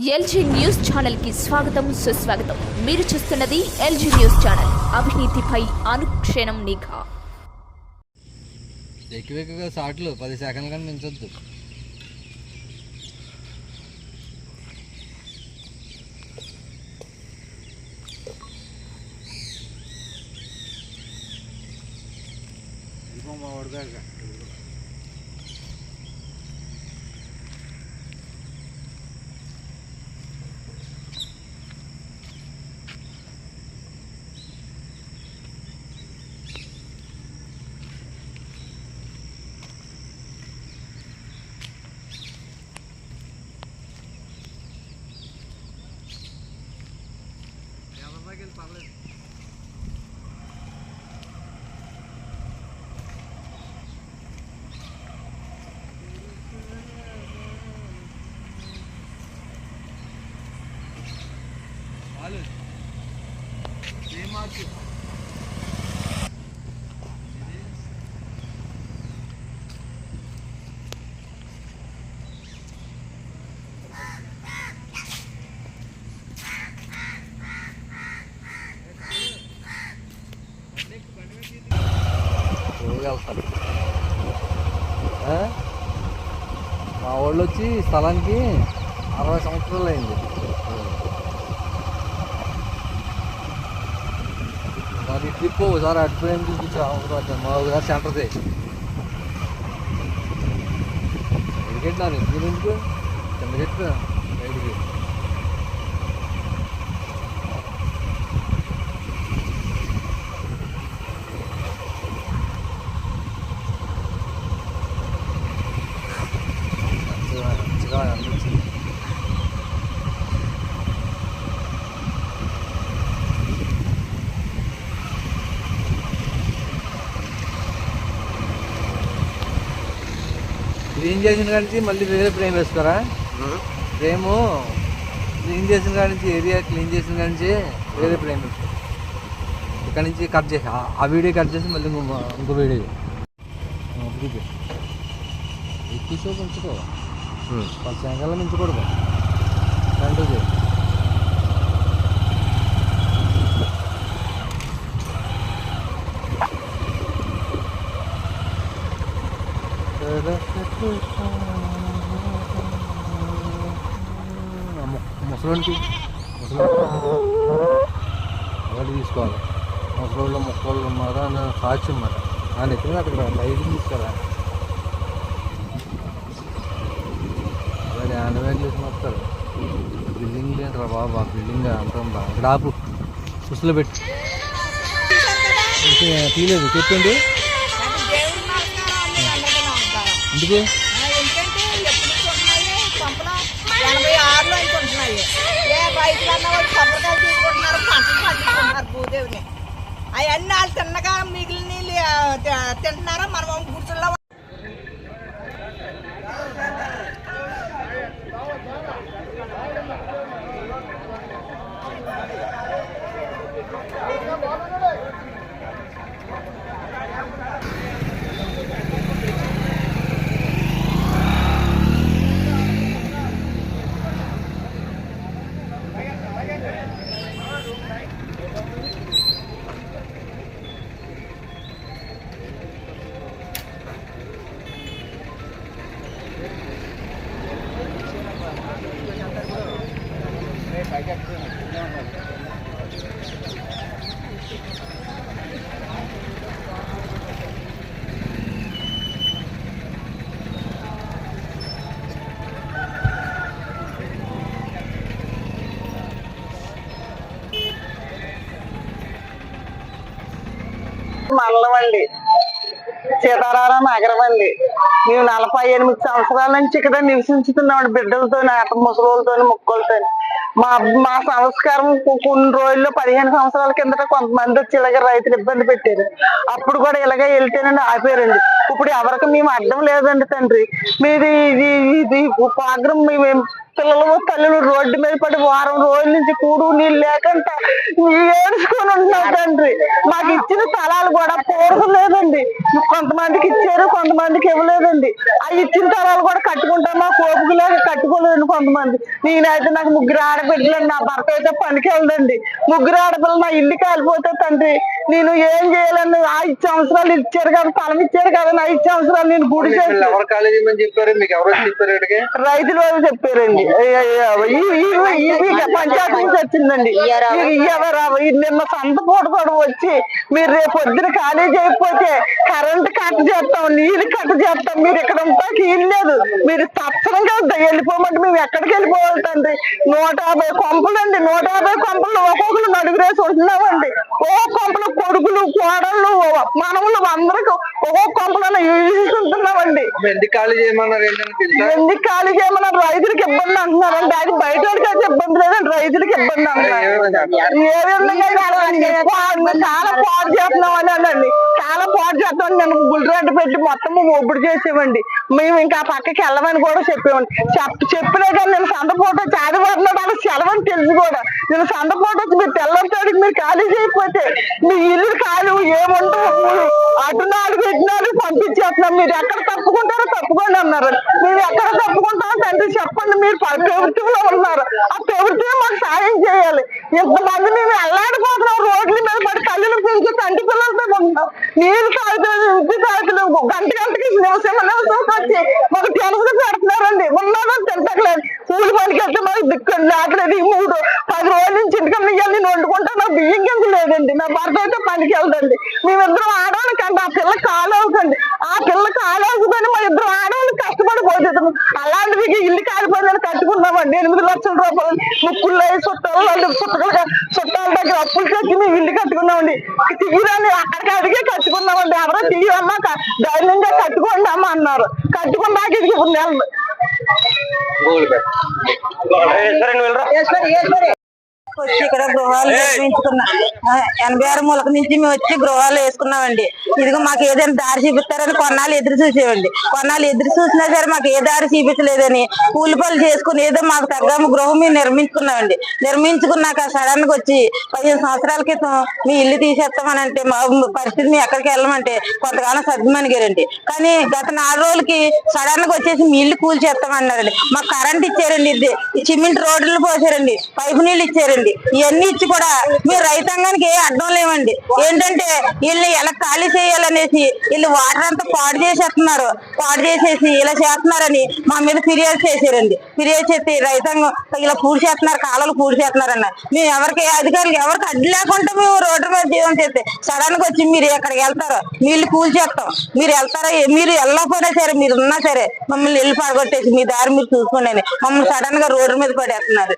LG news ఛానల్కి స్వాగతం సుస్వాగతం. మీరు చూస్తున్నది ఎల్జీ న్యూస్ ఛానల్. అవినీతిపై అనుక్షణం నిఘా. ఎక్కువ ఎక్కువగా షార్ట్లు పది సెకండ్ల కన్నా మించొద్దు. వెళ్తారు మా వాళ్ళు వచ్చి స్థలానికి అరవై సంవత్సరాలు అయింది. మరి ట్రిప్ ఒకసారి అటుపోయి చూపించా మా ఒకసారి సెంటర్ది ఎడికెట్టినాను మీరు ఎందుకు? కింద పెట్టు క్లీన్ చేసిన కాడి నుంచి మళ్ళీ వేరే ఫ్రేమ్ వేసుకోరా ఫ్రేము క్లీన్ చేసిన కాడి నుంచి? ఏరియా క్లీన్ చేసిన కాడి నుంచి వేరే ఫ్రేమ్ వేసుకో ఇక్కడ నుంచి కట్ చేసి. ఆ- వీడియో కట్ చేసి మళ్ళీ ఇంకో ఇంకో వీడియో ఎక్కువ ఉంచుకో. పది సంఖ్యలో మించకూడదు చేయి. ముసలి ఒకటి తీసుకోవాలి. ముసలోళ్ళు ముక్కలు ఉన్నారా? అని సాక్ష్యం మాట ఆ నెత్తిన అక్కడ లైట్ తీసుకురా. అలాగే ఆనవేట్ చేసి వస్తారు బిల్డింగ్ ఏంట్రా బాబు ఆ బిల్డింగ్ అంటాం బా ఇక్కడ ఆపు. సుస్సులో పెట్టి. ఇంకా తీయలేదు. చెప్పండి ఇంటికి కొబ్బరికాయలు తీసుకుంటున్నారు పంటలు పండించుకుంటున్నారు భూదేవిని. అవన్నీ వాళ్ళు తిన్నగా మిగిలిన తింటున్నారా? మనం గుర్తుల్లో మల్లవండి అండి సీతారామ నగరం అండి మేము నలభై ఎనిమిది సంవత్సరాల నుంచి ఇక్కడ నివసించుతున్నాం బిడ్డలతో ఆట ముసలితో ముక్కలతో మా మా సంస్కారం కొన్ని రోజుల్లో పదిహేను సంవత్సరాల కిందట కొంతమంది వచ్చి ఇలాగ రైతులు ఇబ్బంది పెట్టారు. అప్పుడు కూడా ఇలాగే వెళ్తేనండి ఆపారండి. ఇప్పుడు ఎవరికి మేము అడ్డం లేదండి తండ్రి. మీది ఇది ఇది ప్రోగ్రామ్ మేము పిల్లలు తల్లులు రోడ్డు మీద పడి వారం రోజుల నుంచి కూడు నీళ్ళు లేకుండా ఏడుచుకొని ఉంటున్నావు తండ్రి. మాకు ఇచ్చిన స్థలాలు కూడా పూర్వం లేదండి. కొంతమందికి ఇచ్చారు కొంతమందికి ఇవ్వలేదండి. ఆ ఇచ్చిన స్థలాలు కూడా కట్టుకుంటాం మా కోపుకు లేక కట్టుకోలేదు కొంతమంది. నేనైతే నాకు ముగ్గురు ఆడబిడ్డలండి నా భర్త అయితే పనికి వెళ్ళదండి. ముగ్గురు ఆడపిల్లలు నా ఇల్లు కాలిపోతే తండ్రి నేను ఏం చేయాలని ఆ ఐదు సంవత్సరాలు ఇచ్చారు కదా స్థలం ఇచ్చారు కదా నా ఐదు సంవత్సరాలు నేను గుడి ఎవరు కాలేజీ చెప్పారు? మీకు ఎవరు వచ్చి చెప్పారు ఇక్కడికి? రైతులు వాళ్ళు చెప్పారండి. పంచాయతీ నుంచి వచ్చిందండి. ఎవరు? నిన్న సంత పూట కూడా వచ్చి మీరు రేపు పొద్దున ఖాళీ చేయకపోతే కరెంట్ కట్ చేస్తాం నీళ్ళు కట్ చేస్తాం మీరు ఇక్కడ ఉంటాకి ఇల్లు లేదు. మీరు తప్పనిగా వెళ్ళిపోమంటే మేము ఎక్కడికి వెళ్ళిపోవాలి తండ్రి? నూట యాభై కొంపలండి నూట యాభై కొంపలు ఒక్కొక్కరు నడుగురేసి ఉంటున్నామండి. ఓ కొంపలు కొడుకులు కోడళ్ళు మనములు అందరికి ఒక్కొక్క కొంపలను ఉంటున్నామండి ఎందుకు ఖాళీ చేయమన్నారు ఎందుకు ఖాళీ రైతులకు ఇబ్బంది అంటున్నారండి. అది బయట వాళ్ళకి అయితే ఇబ్బంది లేదండి. రైతులకు ఇబ్బంది అంటున్నారు. ఏ విధంగా చాలా పాడు చేస్తున్నాం అని అనండి చాలా పాడు చేస్తాం నేను గుల్రెడ్డి పెట్టి మొత్తం ఒప్పుడు చేసేవండి. మేము ఇంకా పక్కకి వెళ్ళమని కూడా చెప్పేవాడి చెప్ చెప్పినా కానీ నేను సందపోట చాదిపడుతున్నాడు అలా సెలవని తెలుసు కూడా. నేను సందపోట వచ్చి మీరు తెల్లంతాడికి మీరు ఖాళీ చేయకపోతే మీ ఇల్లు ఖాళీ ఏముంటావు అటు నాలుగు ఇటు పంపించేస్తున్నాం. మీరు ఎక్కడ తప్పుకుంటారో తప్పుకోండి అన్నారు. మీరు ఎక్కడ తప్పుకుంటారో తండ్రి చెప్పండి. మీరు ప- ప్రభుత్వంలో ఉన్నారు. ఆ ప్రభుత్వం మాకు సాయం చేయాలి. ఇంతమంది మేము వెళ్ళాడిపోతున్నాం రోడ్ల మీద పడి కళ్ళు పిలిచి తండ్రి పిల్లలతో ఉన్నాం. నీరు తాగుతుంది ఉప్పు తాగుతున్నాం గంట గంటకి నివసం వచ్చి మాకు తెలుగు పెడుతున్నారండి. ఉన్నామో తింటలేదు. కూలి పనికి వెళ్తే మాకు దిక్కు లేకలేదు ఈ మూడు పది రోజుల నుంచి ఇంటికన్నా ఇవ్వాలి నేను వండుకుంటా నా బియ్యం గింజ లేదండి. నా భర్త అయితే పనికి వెళ్దండి. మేమిద్దరం ఆడవాళ్ళకి ఆ పిల్ల కాలు అవుతుంది. ఆ పిల్ల కాలు అవుతుందని మా ఇద్దరు ఆడవాళ్ళు కష్టపడి పోతున్నాం అలాంటిది ఇల్లు కాలిపోయిందని కట్టుకున్నామండి. ఎనిమిది లక్షల రూపాయలు ముక్కులు చుట్టాలు వాళ్ళు దగ్గర అప్పులు తెచ్చి మేము ఇల్లు కట్టుకున్నామండి తీరాని అక్కడికి అడిగే కట్టుకున్నామండి ఎవరో తీయమ్మా క- ధైర్యంగా కట్టుకోండి అమ్మ అన్నారు కట్టుకున్నాక ఇది ఇప్పుడు నెలలు వచ్చి ఇక్కడ గృహాలు నిర్మించుకున్నా. ఎనభై ఆరు మూలక నుంచి మేము వచ్చి గృహాలు వేసుకున్నామండి. ఇదిగో మాకు ఏదైనా దారి చూపిస్తారని కొన్నాళ్ళు ఎదురు చూసేవండి. కొన్నాళ్ళు ఎదురు చూసినా సరే మాకు ఏ దారి చూపించలేదని కూలి పనులు చేసుకుని ఏదో మాకు తగ్గ గృహం మేము నిర్మించుకున్నామండి. నిర్మించుకున్నాక సడన్గా వచ్చి పదిహేను సంవత్సరాల క్రితం మీ ఇల్లు తీసేస్తామని అంటే మా పరిస్థితి మేము ఎక్కడికి వెళ్ళమంటే కొంతకాలం సర్దుమనిగారండి కానీ గత నాలుగు రోజులకి సడన్గా వచ్చేసి మీ ఇల్లు కూల్ చేస్తామన్నారండి మాకు కరెంట్ ఇచ్చారండి ఇది. సిమెంట్ రోడ్లు పోసారండి. పైపు నీళ్ళు ఇచ్చారండి. ఇవన్నీ ఇచ్చి కూడా మీరు రైతాంగానికి ఏ అడ్డం లేవండి. ఏంటంటే వీళ్ళు ఎలా ఖాళీ చేయాలనేసి వీళ్ళు వాటర్ అంతా పాడు చేసేస్తున్నారు. పాడు చేసేసి ఇలా చేస్తున్నారని మా మీద ఫిర్యాదు చేశారండి. ఫిర్యాదు చేసి రైతాంగం ఇలా పూడి చేస్తున్నారు కాలాలు పూడి చేస్తున్నారన్న మేము ఎవరికి అధికారులు ఎవరికి అడ్డు లేకుండా మేము రోడ్డు మీద జీవనం చేస్తే సడన్గా వచ్చి మీరు ఎక్కడికి వెళ్తారు నీళ్ళు కూల్ చేస్తాం. మీరు వెళ్తారా? మీరు వెళ్ళకపోయినా సరే మీరు ఉన్నా సరే మమ్మల్ని వెళ్ళి పడగొట్టేసి మీ దారి మీరు చూసుకోండి అని మమ్మల్ని సడన్గా రోడ్డు మీద పడేస్తున్నారు.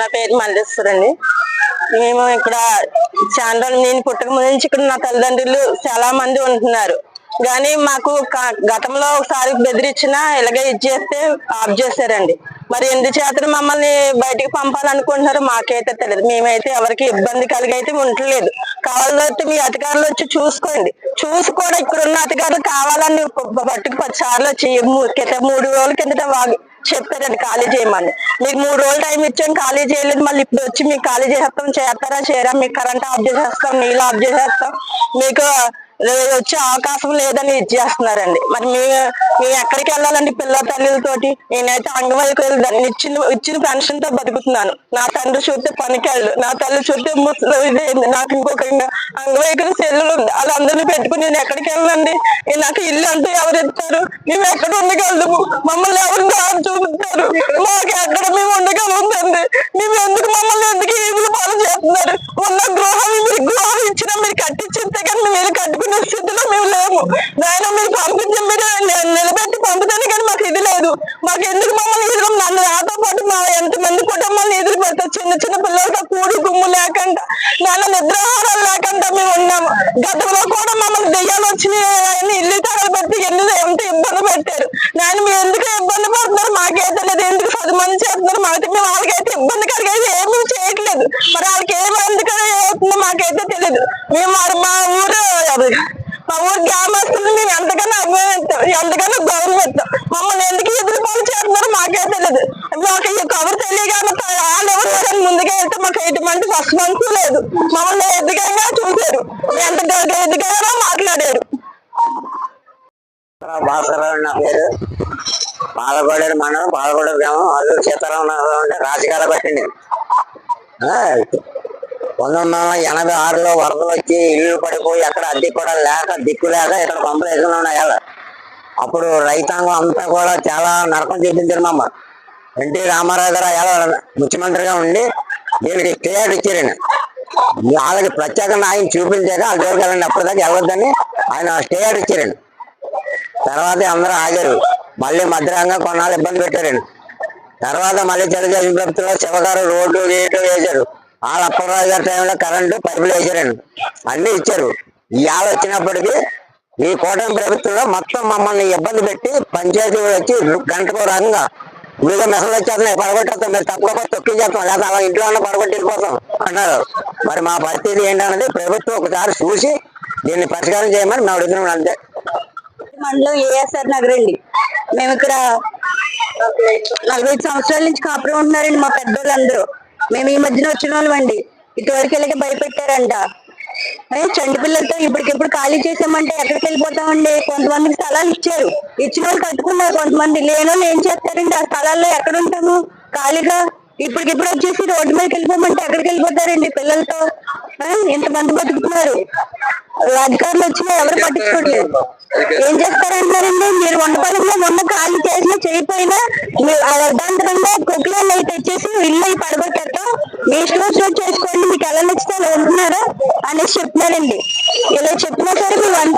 నా పేరు మల్లేశ్వరండి మేము ఇక్కడ చాలా నేను పుట్టక ముందు నుంచి ఇక్కడ నా తల్లిదండ్రులు చాలా మంది ఉంటున్నారు. కానీ మాకు గతంలో ఒకసారి బెదిరించినా ఇలాగే ఇచ్చేస్తే ఆఫ్ చేశారండి. మరి ఎందుచేత మమ్మల్ని బయటికి పంపాలనుకుంటున్నారో మాకైతే తెలియదు. మేమైతే ఎవరికి ఇబ్బంది కలిగైతే ఉండలేదు కావాలంటే మీ అధికారులు వచ్చి చూసుకోండి. చూసి కూడా ఇక్కడ ఉన్న అధికారులు కావాలని పట్టుకు పది సార్లు వచ్చి క్రితం మూడు రోజుల కిందట చెప్పారండి ఖాళీ చేయమని. మీకు మూడు రోజులు టైం ఇచ్చాం ఖాళీ చేయలేదు మళ్ళీ ఇప్పుడు వచ్చి మీకు ఖాళీ చేస్తాం చేస్తారా చేయరా మీకు కరెంట్ ఆఫ్ చేసేస్తాం నీళ్ళు ఆఫ్ చేసేస్తాం. మీకు వచ్చే అవకాశం లేదని ఇచ్చేస్తున్నారండి. మరి మీ మేము ఎక్కడికి వెళ్ళాలండి పిల్లల తల్లితోటి నేనైతే అంగవైకల్యం ఇచ్చిన ఇచ్చిన పెన్షన్తో బతుకుతున్నాను. నా తండ్రి చూస్తే పనికెళ్ళు నా తల్లి చూస్తే ముసలి ఇదేంది. నాకు ఇంకొక ఇంకా అంగవైకల్య సెల్లులు వాళ్ళందరినీ పెట్టుకుని నేను ఎక్కడికి వెళ్ళండి నాకు ఇల్లు అంతా ఎవరు ఇస్తారు? మేము ఎక్కడ ఉండగలము? మమ్మల్ని ఎవరు దారి చూపిస్తారు? మాకు ఎక్కడ మేము ఉండగలుగుతుంది మేము ఎందుకు మమ్మల్ని ఎందుకు ఈదులు పాలు చేస్తున్నారు? ఉన్న గృహ మీరు కట్టించితే కానీ మేము కట్టుకునే స్థితిలో మేము లేము. నాయన మీరు పంపించి మీరు ని- నిలబెట్టి పంపుతాను కానీ మాకు ఇది లేదు మాకు ఎందుకు మమ్మల్ని ఎదురు నన్ను నాతో పాటు మా ఎంతమంది కుటుంబాలను ఎదురు పెడతారు చిన్న చిన్న పిల్లలతో కూడి గుమ్ము లేకుండా నాన్న నిద్రాహారాలు లేకుండా మేము ఉన్నాము గతంలో కూడా మమ్మల్ని దెయ్యాలు వచ్చినాయి ఇల్లు తగలబెట్టి ఎన్ని ఎంత ఇబ్బంది పెట్టారు నాయన మీరు ఎందుకు ఇబ్బంది పడుతున్నారు మాకే తెలియదు ఎందుకు పది మంది చేస్తున్నారు మాకైతే మేము వాళ్ళకైతే ఇబ్బంది కలిగేది ఏమీ చేయట్లేదు మరి వాళ్ళకి ఏమి ఎందుకు అవుతుందో మాకైతే తెలియదు మేము మరి మా ఊరు అది మా ఊరు గ్రామస్తులు మేము ఎంతకన్నా అభిమానిస్తాం ఎంత ప్రభుత్వం మమ్మల్ని ఎందుకు ఎదురు పాలు చేస్తున్నారో మాకే తెలియదు మాకు ఈ కవర్ తెలియగానే వాళ్ళు ఎవరు ఎవరైనా ముందుగా వెళ్తే మాకు ఎటువంటి రెస్పాన్స్ లేదు మమ్మల్ని ఎదుగంగా చూశారు ఎంత ఎదుగంగా మాట్లాడారు భాస్కరరావు నా పేరు పాలగోడేరు గ్రామం అల్లూరు సీతారామనగరం అంటే రాజకీయాలు పెట్టండి పంతొమ్మిది వందల ఎనభై ఆరులో వరదలు వచ్చి ఇల్లు పడిపోయి అక్కడ అద్దె కూడా లేక దిక్కు లేక ఇక్కడ పంపలు వేసుకుని ఉన్నాయి అప్పుడు రైతాంగం అంతా కూడా చాలా నరకం చూపించారు మమ్మ ఎన్టీ రామారావు గారు ఎలా ముఖ్యమంత్రిగా ఉండి దీనికి స్టేట్ ఇచ్చారండి వాళ్ళకి ప్రత్యేకంగా ఆయన చూపించాక అది దొరకాలండి అప్పటిదాకా వెళ్ళొద్దని ఆయన స్టేట్ ఇచ్చారండి తర్వాత అందరూ ఆగారు. మళ్ళీ మధ్యరంగా కొన్నాళ్ళు ఇబ్బంది పెట్టారండి. తర్వాత మళ్ళీ తెలుగుదేశం ప్రభుత్వంలో శివగారు రోడ్డు గేటు వేశారు. వాళ్ళ అప్పలరాజు గారి టైంలో కరెంటు పైపులు వేశారండి. అన్ని ఇచ్చారు. ఇవాళ వచ్చినప్పటికీ ఈ కూటమి ప్రభుత్వంలో మొత్తం మమ్మల్ని ఇబ్బంది పెట్టి పంచాయతీ వచ్చి గంటకో రకంగా మీద మెసలు వచ్చేస్తున్నాయి. పడగొట్టేస్తాం మీరు తప్పకుండా తొక్కించేస్తాం లేదా అలా ఇంట్లో ఉన్న పడగొట్టి వెళ్ళిపోతాం అన్నారు మరి మా పరిస్థితి ఏంటన్నది ప్రభుత్వం ఒకసారి చూసి దీన్ని పరిష్కారం చేయమని మేము అడుగుతున్నాం అంతే. మండలం ఏఎస్ఆర్ నగర్ అండి మేము ఇక్కడ నలభై ఐదు సంవత్సరాల నుంచి కాపురం ఉంటున్నారండి మా పెద్దోళ్ళందరూ. మేము ఈ మధ్యన వచ్చిన వాళ్ళమండి ఇటువరకు వెళ్ళి భయపెట్టారంట. చండి పిల్లలతో ఇప్పటికిప్పుడు ఖాళీ చేసామంటే ఎక్కడికి వెళ్ళిపోతామండి? కొంతమందికి స్థలాలు ఇచ్చారు. ఇచ్చిన వాళ్ళు కట్టుకున్నారు కొంతమంది లేని ఏం చేస్తారండి? ఆ స్థలాల్లో ఎక్కడ ఉంటాము? ఖాళీగా? ఇప్పటికిప్పుడు వచ్చేసి రోడ్డు మీదకి వెళ్ళిపోమంటే ఎక్కడికి వెళ్ళిపోతారండి పిల్లలతో? ఇంతమంది బతుకుతున్నారు. అధికారులు వచ్చినా ఎవరు పట్టించుకోవట్లేదు ఏం చేస్తారంటారండి? మీరు వంట పనుల్లో మొన్న ఖాళీ చేసినా చేయకపోయినా మీరు ఆ అర్ధాంతరంగా కుక్కలు అవి తెచ్చేసి ఇల్లు అవి పడగొట్టారు మీ ఇష్టం చేసుకోండి. మీకు ఎలా నచ్చితే ఉంటున్నారా అనేసి చెప్తున్నారండి. ఇలా చెప్పినా సరే కానీ.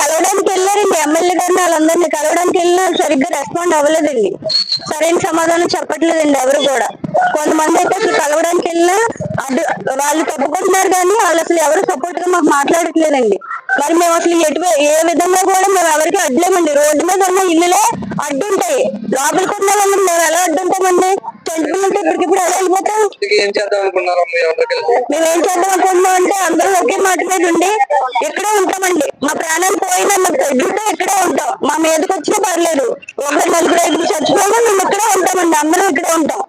కలవడానికి వెళ్ళారండి. ఎమ్మెల్యే గారిని వాళ్ళందరినీ కలవడానికి వెళ్ళినా సరిగ్గా రెస్పాండ్ అవ్వలేదండి. సరైన సమాధానం చెప్పట్లేదండి ఎవరు కూడా. కొంతమంది అయితే అసలు కలవడానికి వెళ్ళినా వాళ్ళు తప్పుకుంటున్నారు కానీ వాళ్ళు అసలు ఎవరు సపోర్ట్గా మాకు మాట్లాడట్లేదండి. మరి మేము అసలు ఎటు ఏ విధంగా కూడా మేము ఎవరికి అడ్లేమండి. రోడ్డు మీద ఉన్న ఇల్లులే అడ్డుంటాయి. లోపలికి ఉన్న వాళ్ళు మేము ఎలా అడ్డుంటామండి? చంటుకుంటే ఇప్పటికిప్పుడు ఎలా వెళ్ళిపోతాం? ఏం చేద్దాం అనుకున్నారు మేము ఏం చేద్దాం అనుకుంటున్నాం అంటే అందరూ ఒకే మాట మీద ఉండి ఇక్కడే ఉంటామండి. మా ప్రాణాలు పోయినా మాకు తగ్గితే ఇక్కడే ఉంటాం. మా మీదకి వచ్చినా పర్లేదు. ఒకరు నలుగురు ఐదుగురు చచ్చిపోయినా మేము ఇక్కడే ఉంటామండి. అందరం ఇక్కడే ఉంటాం.